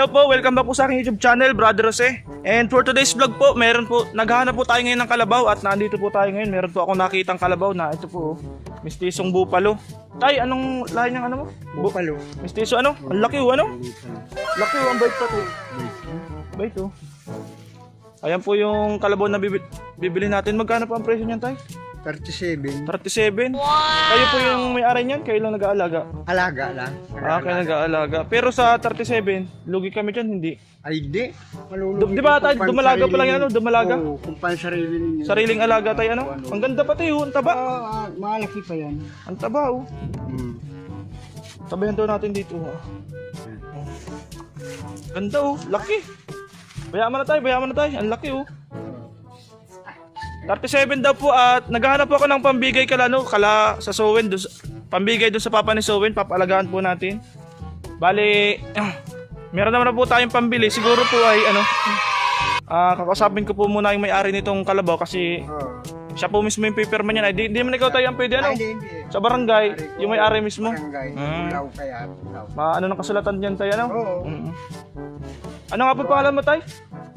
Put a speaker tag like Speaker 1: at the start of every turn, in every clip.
Speaker 1: Hello po, welcome back po sa aking YouTube channel, Brother Jose. And for today's vlog po, meron po, naghahanap po tayo ngayon ng kalabaw at nandito po tayo ngayon. Meron po ako nakitang kalabaw na ito po, mistisong bupalo. Tay, anong lahi niyang ano mo? Bu-
Speaker 2: Bupalo.
Speaker 1: Mistiso ano? Ang laki oh, ano? Laki oh, ang bait pa to. Bait oh. Ayan po yung kalabaw na bibi- bibili natin. Magkano po ang presyo niyan, tay?
Speaker 2: 37.
Speaker 1: 37. Kayo po yung may-ari niyan, kayo lang nag-aalaga.
Speaker 2: Alaga lang.
Speaker 1: Ah, kayo nag-aalaga. Pero sa 37, lugi kami dyan, hindi.
Speaker 2: Ay, di. Malulugi.
Speaker 1: Di ba tayo, dumalaga pa lang yan, ano? Dumalaga?
Speaker 2: Oo, kung pan sarili ninyo.
Speaker 1: Sariling alaga tayo, ano? Ang ganda pati oh, ang taba.
Speaker 2: Oo, ah, malaki pa yan.
Speaker 1: Ang taba oh.
Speaker 2: Hmm.
Speaker 1: Tabayan daw natin dito. Oh. Ganda oh, laki. Bayaan mo na tayo, bayaan mo na tayo. Ang laki oh. 37 daw po at naghahanap po ako ng pambigay kala no, kala sa Sowen, sa- pambigay doon sa papa ni Sowen, papalagaan po natin. Bali, meron naman na po tayong pambili. Siguro po ay ano, ah kakausapin ko po muna yung may-ari nitong kalabaw kasi
Speaker 2: Oo.
Speaker 1: siya po mismo yung paperman niya. Ay, di, di man ikaw tayo ang pwede ano. Sa barangay, yung may-ari mismo.
Speaker 2: Barangay. Ulaw kaya. Ulaw.
Speaker 1: Ma ano ng kasulatan diyan tayo ano?
Speaker 2: Oo.
Speaker 1: Mm. Ano nga po pangalan mo tay?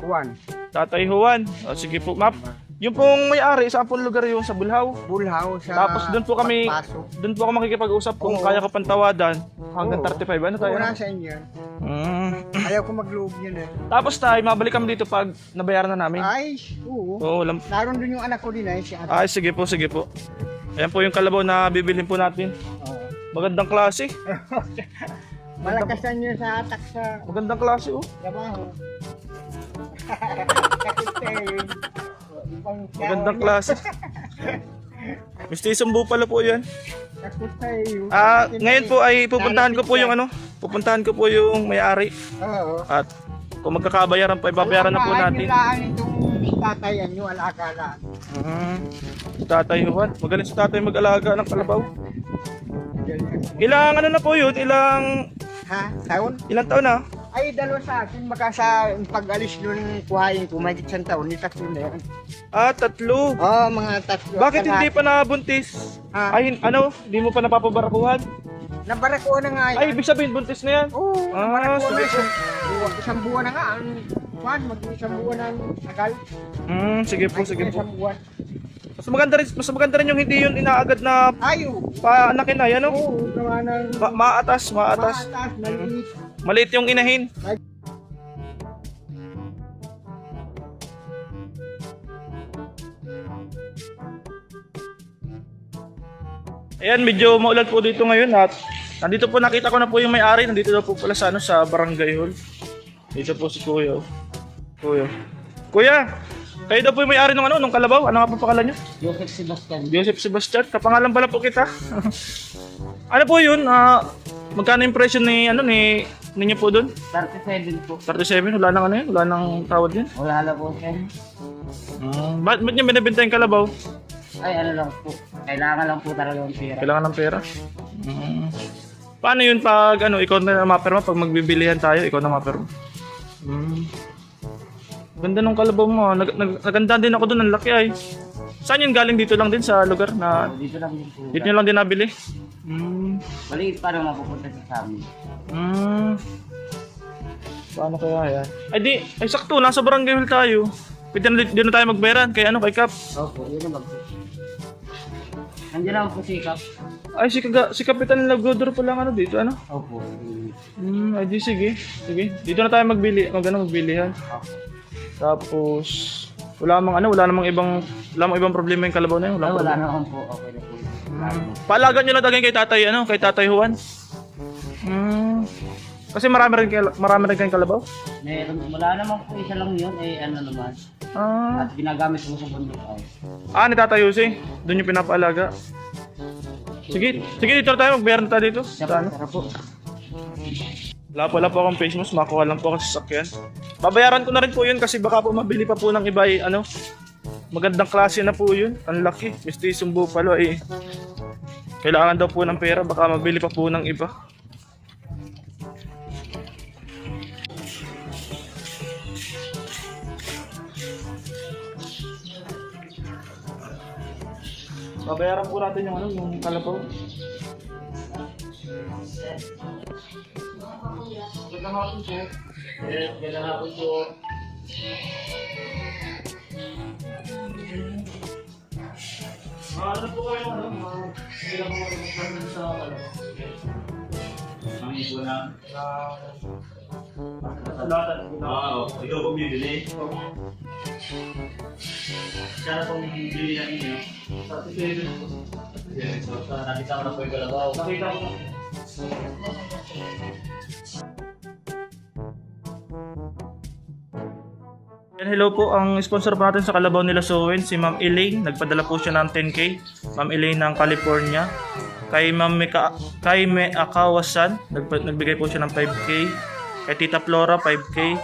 Speaker 2: Juan.
Speaker 1: Tatay Juan. O, sige po, map. Yung pong may-ari, saan pong lugar yung sa Bulhaw?
Speaker 2: Bulhaw sa
Speaker 1: Tapos doon po kami,
Speaker 2: Pagpasok.
Speaker 1: doon po ako makikipag-usap kung
Speaker 2: Oo.
Speaker 1: kaya ko pantawadan hanggang
Speaker 2: Oo.
Speaker 1: 35. Ano tayo?
Speaker 2: Oo, nasa inyo.
Speaker 1: Mm.
Speaker 2: Ayaw ko magloob yun eh.
Speaker 1: Tapos tayo, mabalik kami dito pag nabayaran na namin.
Speaker 2: Ay, oo.
Speaker 1: Oo, lam-
Speaker 2: Naroon dun yung anak ko din eh, si ate.
Speaker 1: Ay, sige po, sige po. Ayan po yung kalabaw na bibilhin po natin.
Speaker 2: Oo.
Speaker 1: Magandang klase.
Speaker 2: Malakas na niyo sa atak sa
Speaker 1: Magandang klase, oh.
Speaker 2: trabaho. Sakit.
Speaker 1: Magandang klase. Mistisong bupalo po yan. Ah, ngayon po ay pupuntahan ko po yung ano, pupuntahan ko po yung may-ari
Speaker 2: Oo.
Speaker 1: at kung magkakabayaran po, ibabayaran na po natin.
Speaker 2: Tatayan nyo, alaga lang.
Speaker 1: Mm. Si Tatay Juan, magaling si Tatay mag-alaga ng kalabaw. Ilang ano na po yun? Ilang
Speaker 2: Ha? Taon?
Speaker 1: ilang taon na?
Speaker 2: Ay, dalawa sa akin. Baka sa pag-alis nun, kuhain ko, may isang taon, ni tatlo na yan.
Speaker 1: Ah, tatlo.
Speaker 2: Oo, mga tatlo.
Speaker 1: Bakit hindi pa nabuntis?
Speaker 2: Ha?
Speaker 1: Ay, ano? Hindi mo pa napapabarakuhan?
Speaker 2: Nabarako na nga yan.
Speaker 1: Ay, ibig sabihin buntis na yan.
Speaker 2: Oo,
Speaker 1: Ah,
Speaker 2: nabarako na
Speaker 1: sige.
Speaker 2: isang, buwan- buwan na nga. Ang kuhan, mag-isang buwan ang tagal.
Speaker 1: Hmm, sige po,
Speaker 2: Ay,
Speaker 1: sige po.
Speaker 2: Isang buwan.
Speaker 1: Mas maganda rin, mas maganda rin yung hindi yun inaagad na
Speaker 2: Ayo.
Speaker 1: paanakin na, yan, no?
Speaker 2: Oo, gawa ng
Speaker 1: Ma- maatas, maatas.
Speaker 2: maatas, maliit.
Speaker 1: Maliit yung inahin. Ayan, medyo maulan po dito ngayon at nandito po nakita ko na po yung may-ari. Nandito daw po pala sa, ano, sa barangay hall. Dito po si Kuya. oh. Kuya. Kuya, kayo daw po yung may-ari ng ano, nung kalabaw. Ano nga po pangalan niyo?
Speaker 2: Joseph Sebastian.
Speaker 1: Joseph Sebastian, kapangalan pala po kita. ano po yun? Ah, magkano yung presyo ni ano ni ninyo po doon?
Speaker 2: 37 po.
Speaker 1: 37, wala nang ano yun, wala nang tawad yun.
Speaker 2: Wala na po siya.
Speaker 1: Mm, ba't ba't niya binibenta yung kalabaw?
Speaker 2: Ay, ano lang po. Kailangan lang po talaga ng pera.
Speaker 1: Kailangan ng pera. Mm. Paano yun pag ano, ikaw na maperma pag magbibilihan tayo, ikaw na maperma? Mm. Ganda ng kalabaw mo. ah. Nag, nag, naganda din ako doon, ang laki ay. Saan yun galing dito lang din sa lugar na
Speaker 2: Dito lang din po.
Speaker 1: dito nyo lang din nabili? Mm.
Speaker 2: Maliit pa naman pupunta sa amin.
Speaker 1: Hmm. Paano kaya yan? Ay di, ay sakto, nasa barangay hall tayo. Pwede na di na tayo magbayaran kay ano, kay Kap.
Speaker 2: Opo, yun naman po. Nandiyan lang po si Kap.
Speaker 1: Ay si Kaga, si Kapitan Lagodor pa lang ano dito, ano?
Speaker 2: Opo.
Speaker 1: Hmm, ay di sige. Sige, dito na tayo magbili, mag ano, magbilihan.
Speaker 2: Opo.
Speaker 1: Tapos wala namang ano, wala namang ibang wala namang ibang problema yung kalabaw na yun. Wala,
Speaker 2: Ay, wala
Speaker 1: problema.
Speaker 2: naman po. Okay na po.
Speaker 1: Hmm. Paalagan nyo lang tagay kay Tatay ano, kay Tatay Juan. Hmm. Kasi marami rin marami rin kayong kalabaw.
Speaker 2: Meron, wala naman po isa lang yun. Eh, ano naman.
Speaker 1: Ah,
Speaker 2: At ginagamit mo sa bundok ay.
Speaker 1: ah ni Tatay Jose. Doon yung pinapaalaga. Sige, sige dito na tayo, magbayaran na tayo dito.
Speaker 2: Siya
Speaker 1: Sa ano?
Speaker 2: po, tara po.
Speaker 1: Wala po, wala po akong face mask, makuha lang po ako sa sakyan. Babayaran ko na rin po yun kasi baka po mabili pa po ng iba eh, ano. Magandang klase na po yun. Ang laki. Mistisong bupalo eh. Kailangan daw po ng pera, baka mabili pa po ng iba. Babayaran po natin yung ano, yung kalabaw. Magandang hapon po.
Speaker 3: Eh, Magandang hapon po.
Speaker 1: Ano po kayo? Ano? Ah, Ilang mga requirements sa ano?
Speaker 3: Ang ipo na.
Speaker 1: Salatan.
Speaker 3: Oo, ikaw po bibili. Sana pong bibili na
Speaker 1: po.
Speaker 3: Nakita ko na po yung kalabaw.
Speaker 1: Nakita ko. Yan, hello po. Ang sponsor po natin sa Kalabaw nila Sowen, si Ma'am Elaine. Nagpadala po siya ng 10K. Ma'am Elaine ng California. Kay Ma'am Mika, kay Me Akawasan, nagpa- nagbigay po siya ng 5K. Kay Tita Flora, 5K.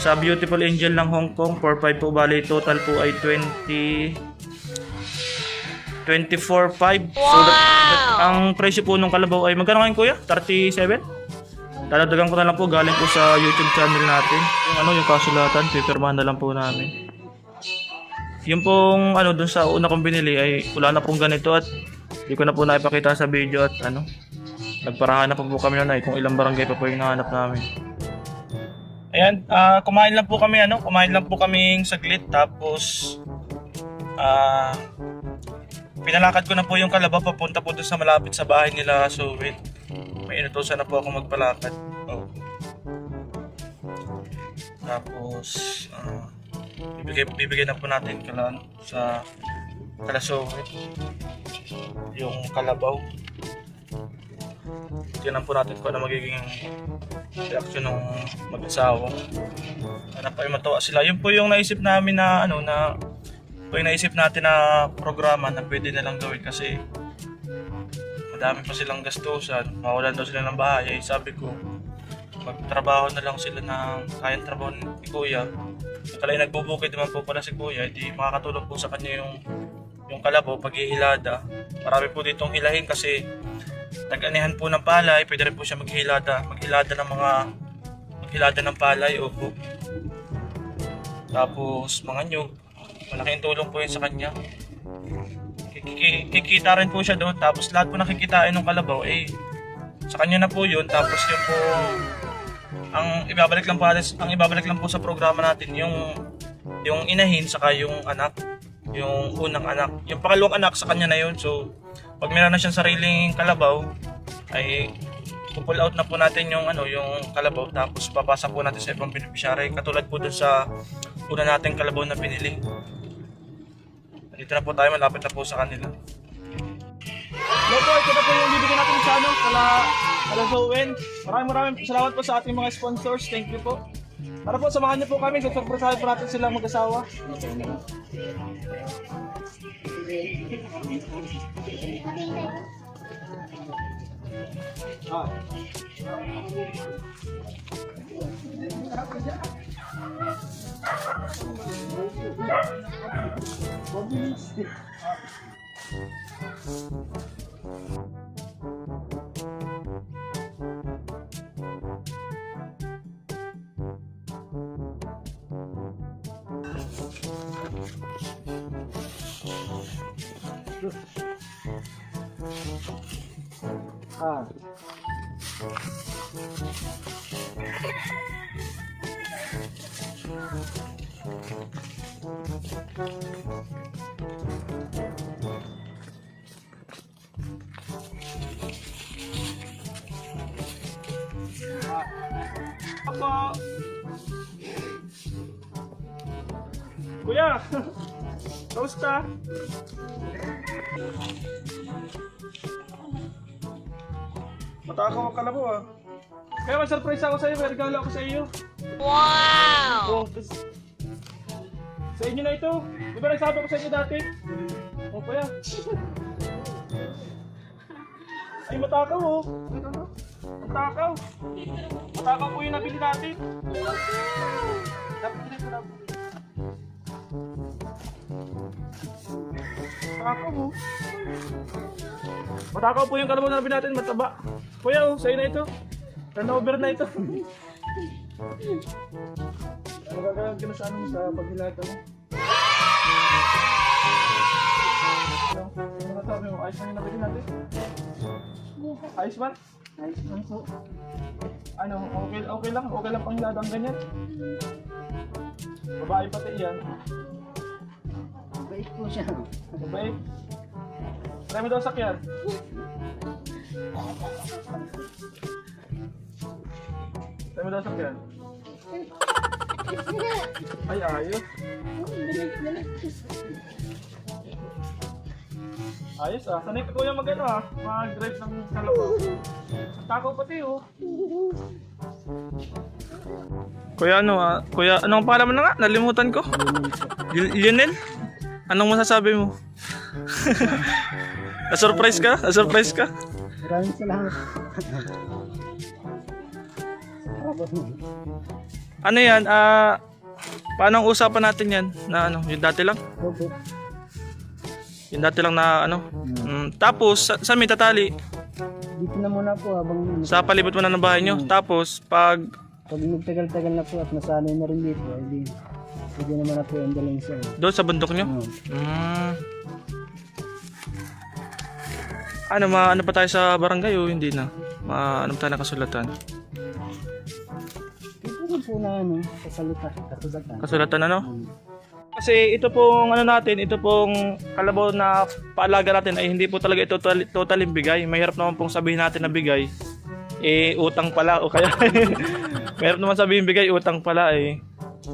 Speaker 1: Sa Beautiful Angel ng Hong Kong, 4-5 po. Bali, total po ay 20... 24.5. So, ang presyo po ng kalabaw ay magkano ngayon kuya? 37? Dadagdagan ko na lang po galing po sa YouTube channel natin. Yung ano yung kasulatan, pipirmahan na lang po namin. Yung pong ano dun sa una kong binili ay wala na pong ganito at hindi ko na po naipakita sa video at ano. Nagparahanap pa po kami na ay kung ilang barangay pa po yung nahanap namin. Ayan, ah, kumain lang po kami ano, kumain lang po kaming saglit tapos ah pinalakad ko na po yung kalabaw papunta po doon sa malapit sa bahay nila Suwit. May inutosan na po ako magpalakad. Oh. Tapos, ah, bibigay, bibigay na po natin kala, sa kala Suwit yung kalabaw. Tingnan po natin kung ano magiging reaksyon ng mag-asawa. Ano pa yung matuwa sila. Yun po yung naisip namin na ano na po yung naisip natin na programa na pwede na lang gawin kasi madami pa silang gastusan, mawalan daw sila ng bahay. Eh, sabi ko, magtrabaho na lang sila ng kayang trabaho ni Kuya. Kaya nagbubukid naman po pala si Kuya, hindi makakatulong po sa kanya yung yung kalabaw pag ihilada. Marami po ditong hilahin kasi nag-anihan po ng palay, pwede rin po siya maghilada, maghilada ng mga maghilada ng palay o po. Tapos mga nyug, malaking tulong po yun sa kanya. Kiki- Kikita rin po siya doon, tapos lahat po nakikitain ng kalabaw, eh, sa kanya na po yun, tapos yung po, ang ibabalik lang po ang ibabalik lang po sa programa natin, yung, yung inahin, saka yung anak, yung unang anak. Yung pangalawang anak sa kanya na yun, so, pag meron na siyang sariling kalabaw, ay pull out na po natin yung ano yung kalabaw. Tapos papasa po natin sa ibang beneficiary. Katulad po dun sa una nating kalabaw na pinili dito na po tayo malapit na po sa kanila Hello po, ito na po yung bibigyan natin sa ano, kala, kala Zoen. Maraming maraming salamat po sa ating mga sponsors. Thank you po. Para po, samahan niyo po kami. Susurpresahan po natin silang mag-asawa. 啊！我跟你去！Ah. Ah. Ako. Kuya. Kamusta? Matakaw ka na po ah. Kaya ma-surprise ako sa iyo, may regalo ako sa iyo. Wow! Oh, tas- sa inyo na ito. Di ba nagsabi ko sa inyo dati? O oh, kuya. Ay, matakaw oh. Ito na. Matakaw. Matakaw po yung nabili natin. Dapat ko na. Matakaw oh. Matakaw po yung kalabaw na natin, mataba. Kuya oh, sa'yo na ito. Turnover na ito. ano gagawin ka na sa ano mo sa paghilata mo? Ano? Sabi mo? Ayos lang yung nabili natin? Ayos ba?
Speaker 2: Ayos lang po.
Speaker 1: Ano, okay, okay lang? Okay lang pang ladang ganyan? Babae pati yan.
Speaker 2: Bait po siya.
Speaker 1: Babae. Try mo daw sakyan. Mo daw sakyan. Ay, ayos. Ayos ah. Sanay ka kuya mag ano ah. Mag-drive ng kalabaw. Takaw pati oh. Kuya ano ah. Kuya, anong pangalan mo na nga? Nalimutan ko. Lionel? Anong masasabi mo? Na-surprise ka? Na-surprise ka?
Speaker 2: Maraming salamat.
Speaker 1: Ano yan? Ah, paano ang usapan natin yan? Na ano, yung dati lang?
Speaker 2: Opo.
Speaker 1: Yung dati lang na ano? Mm, tapos, sa, saan may tatali?
Speaker 2: Dito na muna po habang
Speaker 1: Sa palibot mo na ng bahay nyo. Tapos, pag
Speaker 2: pag nagtagal-tagal na po at nasanay na rin dito, hindi hindi naman na po yung daling sa
Speaker 1: doon sa bundok nyo?
Speaker 2: ano.
Speaker 1: Mm. Ano, ma, ano pa tayo sa barangay o hindi na? Ma, ano pa tayo nakasulatan?
Speaker 2: Ito rin po na ano, kasalita, kasulatan.
Speaker 1: Kasulatan ano? Kasi ito pong ano natin, ito pong kalabaw na paalaga natin ay hindi po talaga ito total, total bigay. Mahirap naman pong sabihin natin na bigay. Eh, utang pala o kaya Mahirap naman sabihin bigay, utang pala eh.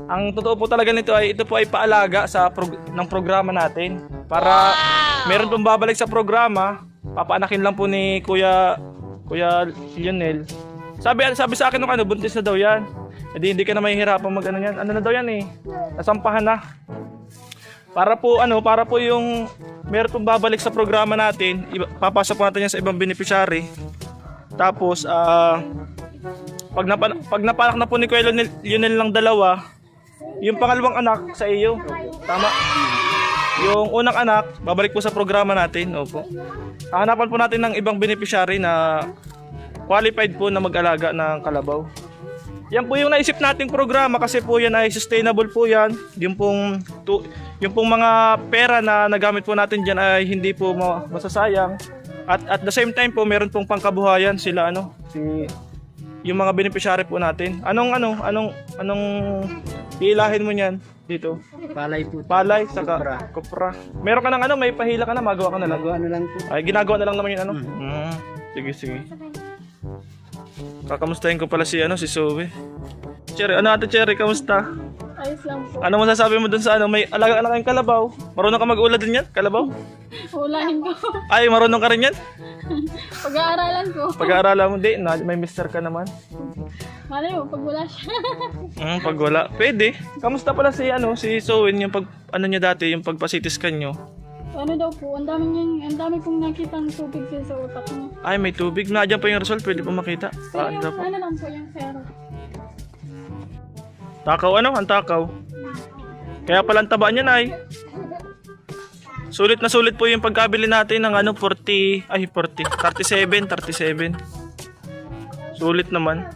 Speaker 1: Ang totoo po talaga nito ay ito po ay paalaga sa prog- ng programa natin para meron pong babalik sa programa, papaanakin lang po ni Kuya Kuya Lionel. Sabi sabi sa akin nung ano, buntis na daw 'yan. Hindi hindi ka na mahihirapan mag ano yan. Ano na daw yan eh. Nasampahan na. Para po ano, para po yung meron pong babalik sa programa natin, papasok po natin yan sa ibang beneficiary. Tapos ah pag napa, pag napalak na po ni Kuya Lionel, Lionel lang dalawa, yung pangalawang anak sa iyo. Tama. Yung unang anak, babalik po sa programa natin. Opo. Hahanapan po natin ng ibang beneficiary na qualified po na mag-alaga ng kalabaw. Yan po yung naisip nating programa kasi po yan ay sustainable po yan. Yung pong, tu, yung pong mga pera na nagamit po natin dyan ay hindi po ma- masasayang. At at the same time po meron pong pangkabuhayan sila ano, si yung mga beneficiary po natin. Anong ano, anong anong iilahin mo niyan dito?
Speaker 2: Palay po.
Speaker 1: Palay saka kopra. Meron ka ng ano, may pahila ka na, magawa ka na lang.
Speaker 2: Magawa na lang po.
Speaker 1: Ay, ginagawa na lang naman yung ano. Mm. Sige, sige. Kakamustahin ko pala si ano, si Zoe. Cherry, ano ate Cherry, kamusta?
Speaker 4: Ayos lang po.
Speaker 1: Ano masasabi mo dun sa ano, may alaga ka na kayong kalabaw? Marunong ka mag-ula din yan? Kalabaw?
Speaker 4: Ulahin ko.
Speaker 1: Ay, marunong ka rin yan?
Speaker 4: Pag-aaralan ko.
Speaker 1: Pag-aaralan mo, di, na, may mister ka naman.
Speaker 4: Malay mo, pag wala siya.
Speaker 1: Hmm, pag wala, pwede. Kamusta pala si ano, si Zoe, yung pag, ano niya dati, yung pagpasitiskan nyo?
Speaker 4: ano daw po, ang dami niyang, ang dami pong nakita ng tubig siya sa utak niya.
Speaker 1: Ay, may tubig. Nandiyan pa yung result, pwede po makita.
Speaker 4: Pero
Speaker 1: Ah,
Speaker 4: yung,
Speaker 1: daw po.
Speaker 4: ano lang po, yung zero.
Speaker 1: Takaw ano? Ang takaw. Kaya pala ang taba niya ay. Sulit na sulit po yung pagkabili natin ng ano 40, ay 40, 37, 37. Sulit naman.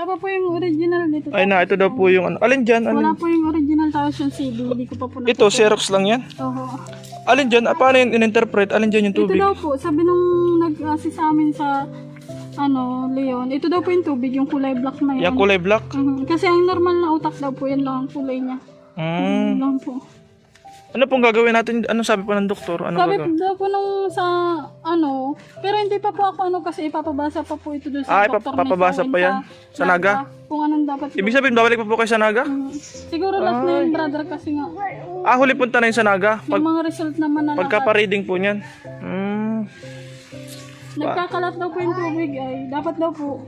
Speaker 4: Wala pa po yung original dito.
Speaker 1: Ay na, ito daw po yung ano. Alin dyan?
Speaker 4: Wala
Speaker 1: Alin?
Speaker 4: po yung original tapos yung CD, hindi ko pa po
Speaker 1: Ito, Xerox lang yan.
Speaker 4: Oo.
Speaker 1: Alin dyan? Ah, paano yun in-interpret? Alin dyan yung
Speaker 4: Ito
Speaker 1: tubig?
Speaker 4: daw po, sabi nung nag-assist sa amin sa ano, Leon, ito daw po yung tubig, yung kulay black na yan.
Speaker 1: Yung kulay black?
Speaker 4: Mhm. Kasi ang normal na utak daw po, yan lang ang kulay niya.
Speaker 1: Hmm.
Speaker 4: Yan lang po.
Speaker 1: Ano pong gagawin natin? Ano sabi po ng doktor? Ano
Speaker 4: Sabi
Speaker 1: gagawin?
Speaker 4: daw po nung sa ano, pero hindi pa po ako ano kasi ipapabasa pa po ito doon sa
Speaker 1: Ah,
Speaker 4: doktor
Speaker 1: ipap- papabasa
Speaker 4: Owen
Speaker 1: pa yan? Sa Naga?
Speaker 4: Kung anong dapat.
Speaker 1: Ibig sabihin, babalik pa po kayo sa Naga?
Speaker 4: Mm. Siguro last na yung brother kasi nga.
Speaker 1: Ah, huli punta na yun sa Naga. Pag,
Speaker 4: Yung mga result naman na
Speaker 1: pagka
Speaker 4: lahat,
Speaker 1: pa-reading po niyan. Hmm.
Speaker 4: nagkakalat daw po yung tubig ay dapat daw po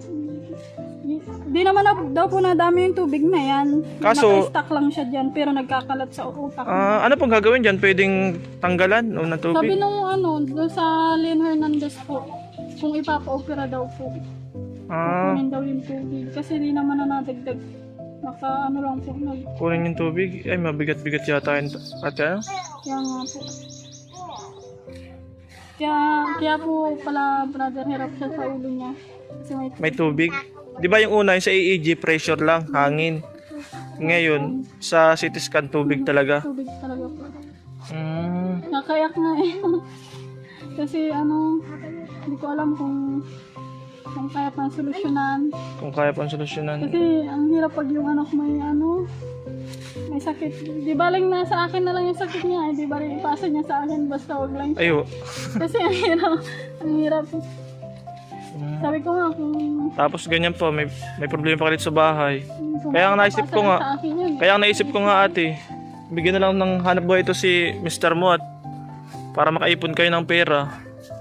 Speaker 4: Di naman na, daw po na dami yung tubig na yan.
Speaker 1: Kaso-
Speaker 4: Naka-stack lang siya dyan pero nagkakalat sa utak.
Speaker 1: Ah, ano pong gagawin dyan? Pwedeng tanggalan o ng
Speaker 4: Sabi
Speaker 1: tubig?
Speaker 4: nung ano, doon sa Len Hernandez po, kung ipapa-opera daw po.
Speaker 1: Ah,
Speaker 4: kunin daw yung tubig. Kasi di naman na nadagdag. Naka ano lang po, nag,
Speaker 1: kunin yung tubig. Ay, mabigat-bigat yata yun. At ano?
Speaker 4: kaya nga po. Kaya, kaya po pala brother hirap siya sa ulo niya. Kasi may,
Speaker 1: May tubig. Di ba yung una, yung sa EEG, pressure lang, hangin. Ngayon, sa CT scan, tubig talaga.
Speaker 4: Tubig talaga po.
Speaker 1: Mm.
Speaker 4: Nakayak na eh. Kasi ano, hindi ko alam kung kung kaya pang solusyonan.
Speaker 1: Kung kaya pang solusyonan.
Speaker 4: Kasi ang hirap pag yung anak may ano, may sakit. Di baling na sa akin na lang yung sakit niya. eh. Di baling ipasa niya sa akin basta wag lang.
Speaker 1: Ayo.
Speaker 4: Kasi ang hirap. Ang hirap. Sabi ko nga kung,
Speaker 1: Tapos ganyan po, may, may problema pa kalit sa bahay.
Speaker 4: kung
Speaker 1: Kaya ang naisip ko nga,
Speaker 4: yun. eh.
Speaker 1: Kaya ang naisip ko nga ate, bigyan na lang ng hanap buhay ito si Mr. mo at para makaipon kayo ng pera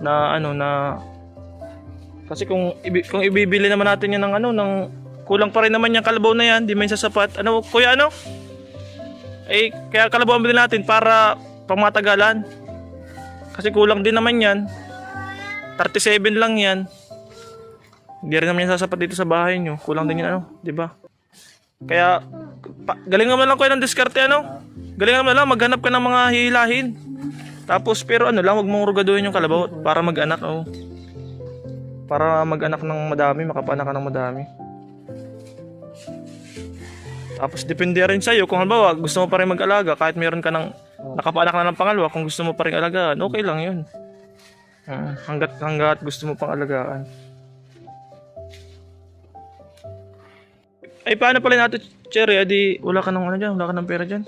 Speaker 1: na ano na kasi kung kung ibibili naman natin yan ng ano ng kulang pa rin naman yung kalabaw na yan, di man sasapat. Ano kuya ano? Eh kaya kalabaw ang bilhin natin para pangmatagalan. Kasi kulang din naman yan. 37 lang yan. Hindi rin naman yan sasapat dito sa bahay nyo. Kulang din yan ano, di ba? Kaya, pa, galing naman lang kayo ng diskarte, ano? Galing naman lang, maghanap ka ng mga hihilahin. Tapos, pero ano lang, huwag mong rugaduhin yung kalabaw para mag-anak, oh. Para mag-anak ng madami, makapanak ka ng madami. Tapos, depende rin sa'yo. Kung halimbawa, gusto mo pa rin mag-alaga, kahit meron ka ng nakapanak na ng pangalawa, kung gusto mo pa rin alagaan, okay lang yun. Ah, hanggat, hanggat gusto mo pang alagaan. Ay, paano pala natin, Cherry? Adi, wala ka ng ano dyan? Wala ka ng pera dyan?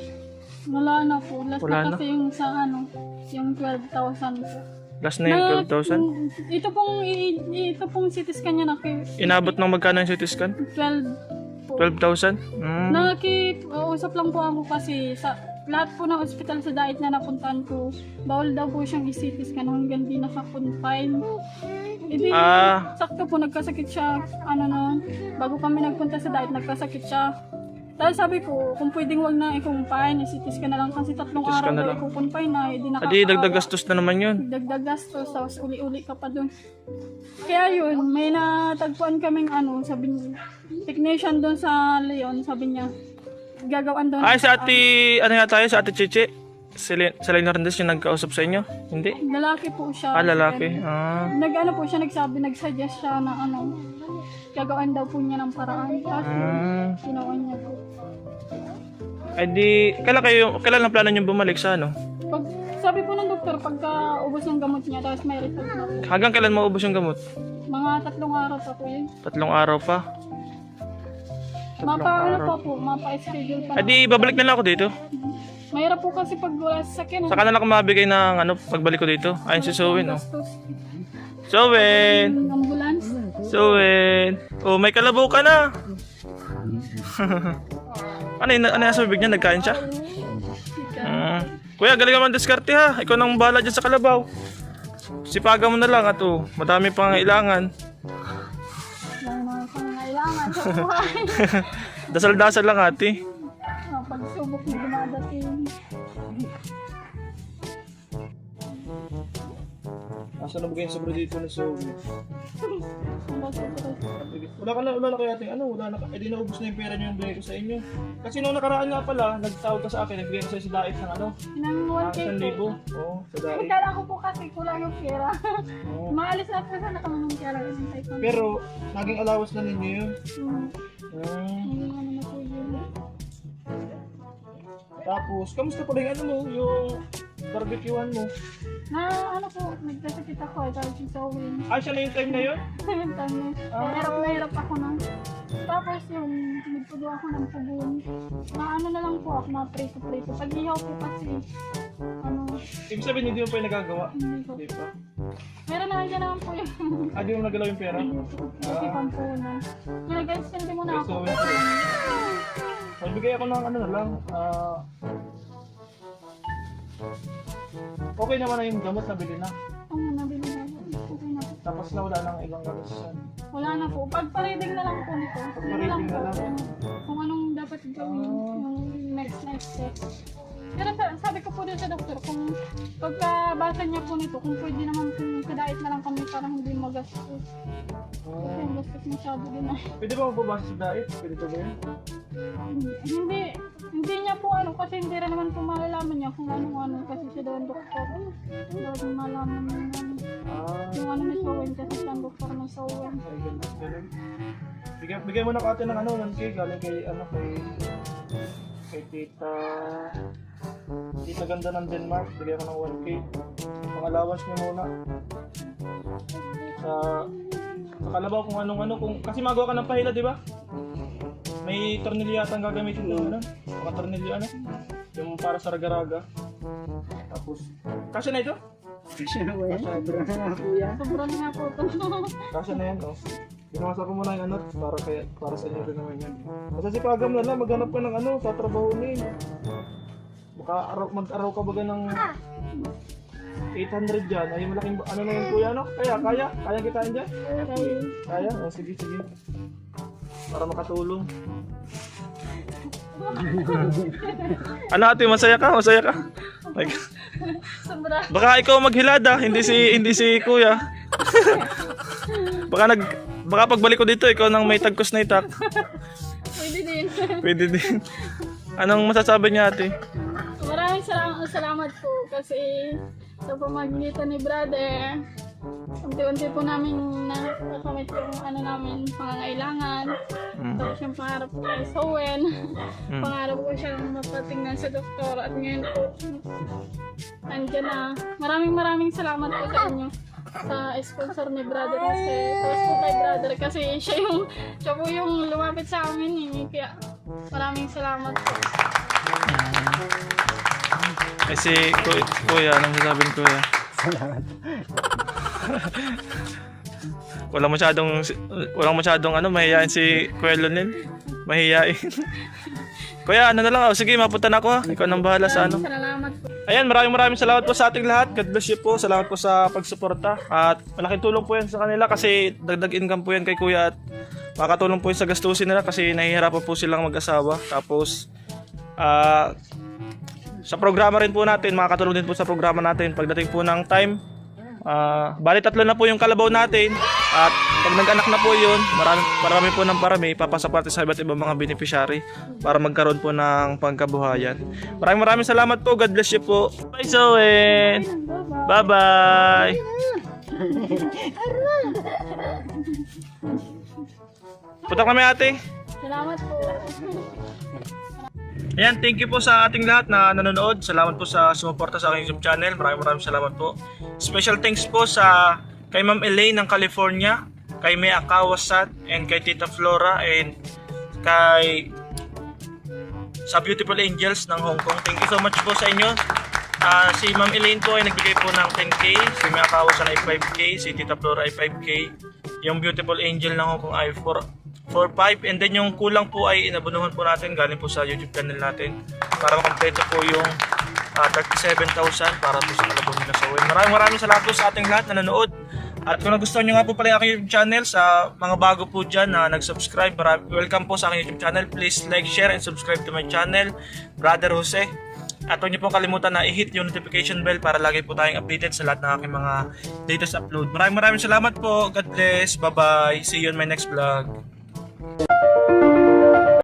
Speaker 4: Wala na po. Last
Speaker 1: Wala
Speaker 4: na
Speaker 1: na?
Speaker 4: kasi yung sa ano, yung 12,000 po.
Speaker 1: Last na yung 12,000?
Speaker 4: Mm, Ito pong, i- i- ito pong CT scan niya naki,
Speaker 1: Inabot ng magkano yung CT scan?
Speaker 4: 12 po.
Speaker 1: 12,000? Mm.
Speaker 4: Nakiusap lang po ako kasi sa lahat po ng ospital sa diet na napuntahan ko, bawal daw po siyang i-CT scan hanggang di naka-confine. E di,
Speaker 1: Ah.
Speaker 4: sakto po nagkasakit siya, ano no, bago kami nagpunta sa diet, nagkasakit siya. Dahil sabi ko, kung pwedeng wag na i-confine, i-CT scan na lang kasi tatlong araw
Speaker 1: na
Speaker 4: daw
Speaker 1: lang.
Speaker 4: i-confine na, hindi
Speaker 1: Adi,
Speaker 4: nakakaawa.
Speaker 1: dagdag gastos na naman yun.
Speaker 4: Dagdag gastos, tapos uli-uli ka pa dun. Kaya yun, may natagpuan kaming ano, sabi niya, technician doon sa Leon, sabi niya, gagawin doon.
Speaker 1: Ay, sa ati, ano nga tayo? Sa ati Chichi? Selena Selena Hernandez yung nagkausap sa inyo? Hindi?
Speaker 4: Lalaki po siya.
Speaker 1: Ah, lalaki. Ah.
Speaker 4: Nag-ano po siya, nagsabi, nag-suggest siya na ano, gagawin daw po niya ng paraan. Tapos
Speaker 1: Ah.
Speaker 4: ginawa niya po.
Speaker 1: Ay di, kailan kayo, kailan ang plano nyo bumalik sa ano?
Speaker 4: Pag, sabi po ng doktor, pagka ubos ng gamot niya, tapos may result na po.
Speaker 1: Hanggang kailan maubos yung gamot?
Speaker 4: Mga tatlong araw pa po yun.
Speaker 1: Tatlong araw pa.
Speaker 4: Mapa, ano pa po, mapa-schedule pa.
Speaker 1: Ay di, babalik na lang ako dito.
Speaker 4: Mahirap po kasi pag wala sa sakyan.
Speaker 1: Saka na lang ako mabigay ng ano, pagbalik ko dito. Ayun si Sowin, oh.
Speaker 4: Gastos.
Speaker 1: Sowin!
Speaker 4: Ambulance.
Speaker 1: Sowin! Oh, may kalabaw ka na! ano yun? Ano yung sa bibig niya? Nagkain siya? Ah. kuya, galing naman diskarte ha. Ikaw nang bahala dyan sa kalabaw. Sipaga mo na lang at oh, madami pang kailangan. Dasal-dasal lang ate.
Speaker 4: Pagsubok na dumadating.
Speaker 1: Asa na bigay sobra dito na Sowin?
Speaker 4: Wala sa buhay.
Speaker 1: Wala ka na, wala na kaya ano, wala na, eh di naubos na yung pera niyo yung bigay ko sa inyo. Kasi nung nakaraan nga pala, nagtawag ka sa akin, nagbigay ko sa'yo sa dait ng ano,
Speaker 4: Nang
Speaker 1: ah,
Speaker 4: 1K
Speaker 1: 1,000.
Speaker 4: po.
Speaker 1: Oo, sa.
Speaker 4: Kala ko po kasi kulang yung pera.
Speaker 1: Oo.
Speaker 4: Maalis na po sana kami ng pera. Ko.
Speaker 1: Pero, naging allowance na ninyo yun.
Speaker 4: Hmm,
Speaker 1: Hmm.
Speaker 4: yung ano na po yun.
Speaker 1: Tapos, kamusta pala yung ano mo, yung barbecuean mo?
Speaker 4: Na ano po, nagkasakit ako eh, dahil si Zoe.
Speaker 1: Ah, siya na yung time na yun?
Speaker 4: Yung time na,
Speaker 1: Ah.
Speaker 4: hirap na hirap ako na. Tapos yung nagpudo ako ng pugon. Na ano na lang po ako, na preso-preso. Pag ihaw po kasi, ano,
Speaker 1: Ibig sabihin, hindi mo pa yung nagagawa.
Speaker 4: hindi ko.
Speaker 1: Hindi pa.
Speaker 4: Meron na nandiyan naman po yung
Speaker 1: Ah, di mo nagalaw yung pera?
Speaker 4: kasi pampunan. Kaya guys, hindi muna
Speaker 1: Okay,
Speaker 4: ako.
Speaker 1: so, wait. Magbigay ako ng ano na lang, ah... okay naman na yung gamot na bili na.
Speaker 4: Ang nabili na. Okay na po.
Speaker 1: Tapos na wala nang ibang gastusan.
Speaker 4: Wala na po. Pagpa-reading na lang po nito.
Speaker 1: Pagpa-reading na lang.
Speaker 4: kung, kung anong dapat gawin.
Speaker 1: Ah.
Speaker 4: Yung next next step. Pero sa- sabi ko po din sa doktor, kung pagkabasa niya po nito, kung pwede naman kung kadait na lang kami para hindi magastos. Kasi ang gastos masyado din ah.
Speaker 1: Pwede ba mababasa sa diet? Pwede ba yun?
Speaker 4: Hindi, hindi niya po ano, kasi hindi rin naman po malalaman niya kung anong ano, kasi siya daw ang doktor. Dapat malaman niya yung, ano,
Speaker 1: Ah,
Speaker 4: yung ano ni Sowen, kasi siya ang doktor ng Sowen.
Speaker 1: ay ganun. ganun. Bigyan, bigyan mo na kate ng ano, ng cake, galing kay, ano, kay, kay tita, tita ganda ng Denmark, bigyan ko ng 1K. Pang allowance niyo muna. Sa, sa kalabaw kung anong ano, kung, kasi magawa ka ng pahila, di ba? May tornilyo yata ang gagamitin doon, ano? Mga tornilyo, ano? Yung para sa raga-raga. Tapos, kasi na ito?
Speaker 2: Kasi na ba yan? Sobra na nga.
Speaker 4: Sobrang po ito.
Speaker 1: Kasi na yan, oh. Pinasa ko muna yung ano, para, kaya, para sa inyo rin naman yan. Kasi si Pagam na lang, maghanap ka ng ano, tatrabahunin. Baka araw, mag-araw ka baga ng 800 dyan. Ay, malaking, ano na yun kuya, no? Kaya, kaya? Kaya kitain dyan?
Speaker 4: Okay.
Speaker 1: Kaya? O, sige, sige. Para makatulong. ano ate, masaya ka? Masaya ka? Like. Baka ikaw maghilada, hindi si hindi si Kuya. baka nag baka pagbalik ko dito ikaw nang may tagkos na itak.
Speaker 4: Pwede din.
Speaker 1: Pwede din. Anong masasabi niya ate?
Speaker 4: Salamat, salamat po kasi sa pamagitan ni brother, unti-unti po namin nakakamit yung ano namin, pangangailangan.
Speaker 1: Mm.
Speaker 4: Tapos yung pangarap ko kay Sowen,
Speaker 1: Mm.
Speaker 4: pangarap ko siyang mapatingnan sa doktor at ngayon po, andyan na. Maraming maraming salamat po sa inyo sa sponsor ni brother kasi tapos po kay brother kasi siya yung siya po yung lumapit sa amin eh. kaya maraming salamat po
Speaker 1: Kasi ku- Kuya, anong sasabihin Kuya?
Speaker 2: Salamat.
Speaker 1: Wala masyadong walang masyadong ano mahihain si Kuya Lonel. Mahihain. Kuya, ano na lang, oh, sige, mapunta na ako. Ikaw nang bahala sa ano.
Speaker 4: salamat po
Speaker 1: Ayan, maraming maraming salamat po sa ating lahat. God bless you po. Salamat po sa pagsuporta. At malaking tulong po yan sa kanila kasi dagdag income po yan kay kuya at makakatulong po yun sa gastusin nila kasi nahihirapan po silang mag-asawa. Tapos, ah, sa programa rin po natin, makakatulong din po sa programa natin pagdating po ng time. Ah, bali tatlo na po yung kalabaw natin at pag nag-anak na po yun, marami, marami po ng parami, papasok natin sa iba't ibang mga beneficiary para magkaroon po ng pangkabuhayan. Maraming maraming salamat po. God bless you po. Bye, Zoe! Bye-bye! Punta kami ate.
Speaker 4: salamat po
Speaker 1: Ayan, thank you po sa ating lahat na nanonood. Salamat po sa sumuporta sa aking YouTube channel. Maraming maraming salamat po. Special thanks po sa kay Ma'am Elaine ng California, kay Mea Kawasat, and kay Tita Flora, and kay sa Beautiful Angels ng Hong Kong. Thank you so much po sa inyo. Ah, si Ma'am Elaine po ay nagbigay po ng 10k, si Mea Kawasat ay 5k, si Tita Flora ay 5k, yung Beautiful Angel ng Hong Kong ay 4 4-5 and then yung kulang po ay inabunuhan po natin galing po sa YouTube channel natin para makompleto po yung ah, 37,000 para po sa kalabong nila sa win. Maraming maraming salamat po sa ating lahat na nanood. At kung nagustuhan nyo nga po pala yung aking YouTube channel sa mga bago po dyan na nag-subscribe, welcome po sa aking YouTube channel. Please like, share, and subscribe to my channel, Brother Jose. At huwag niyo pong kalimutan na i-hit yung notification bell para lagi po tayong updated sa lahat ng aking mga latest upload. Maraming maraming salamat po. God bless. Bye-bye. See you on my next vlog. you